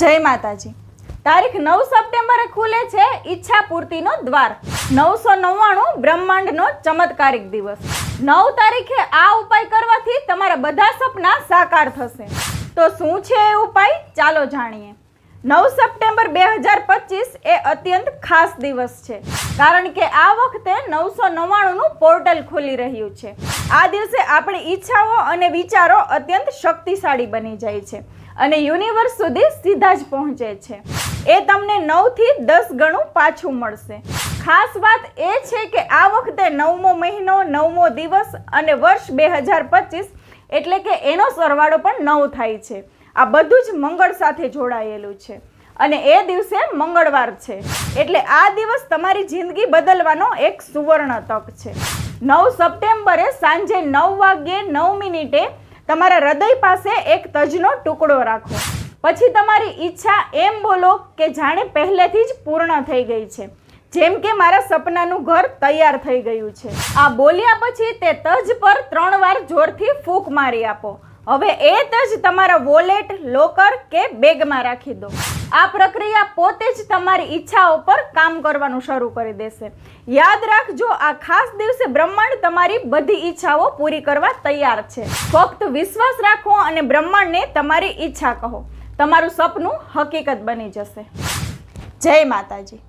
જય માતાજી. તારીખ નવ સપ્ટેમ્બરે ખુલે છે ઈચ્છા પૂર્તિનો દ્વાર. નવસો નવ્વાણું બ્રહ્માંડનો ચમત્કારિક દિવસ. નવ તારીખે આ ઉપાય કરવાથી તમારા બધા સપના સાકાર થશે. તો શું છે એ ઉપાય? ચાલો જાણીએ. નવ સપ્ટેમ્બર બે હજાર પચીસ એ અત્યંત ખાસ દિવસ છે. કારણ કે આ વખતે નવસો નવ્વાણુંનું પોર્ટલ ખુલી રહ્યું છે. આ દિવસે આપણી ઈચ્છાઓ અને વિચારો અત્યંત શક્તિશાળી બની જાય છે અને યુનિવર્સ સુધી સીધા જ પહોંચે છે. એ તમને નવથી દસ ગણું પાછું મળશે. ખાસ વાત એ છે કે આ વખતે નવમો મહિનો, નવમો દિવસ અને વર્ષ બે હજાર પચીસ એટલે કે એનો સરવાળો પણ નવ થાય છે. આ બધું જ મંગળ સાથે જોડાયેલું છે. અને એ દિવસે મંગળવાર છે. એટલે આ દિવસ તમારી જિંદગી બદલવાનો એક સુવર્ણ તક છે. નવ સપ્ટેમ્બરે સાંજે નવ વાગ્યે નવ મિનિટે તમારા હૃદય પાસે એક તજનો ટુકડો રાખો. પછી તમારી ઈચ્છા એમ બોલો કે જાણે પહેલેથી જ પૂર્ણ થઈ ગઈ છે. જેમ કે મારા સપનાનું ઘર તૈયાર થઈ ગયું છે. આ બોલ્યા પછી તે તજ પર ત્રણ વાર જોરથી ફૂંક મારી આપો. હવે એ જ તમારા વોલેટ લોકર કે બેગમાં રાખી દો. આ પ્રક્રિયા પોતે જ તમારી ઈચ્છાઓ પર કામ કરવાનું શરૂ કરી દેશે. યાદ રાખજો, આ ખાસ દિવસે બ્રહ્માંડ તમારી બધી ઈચ્છાઓ પૂરી કરવા તૈયાર છે. ફક્ત વિશ્વાસ રાખો અને બ્રહ્માંડને તમારી ઈચ્છા કહો. તમારું સપનું હકીકત બની જશે. જય માતાજી.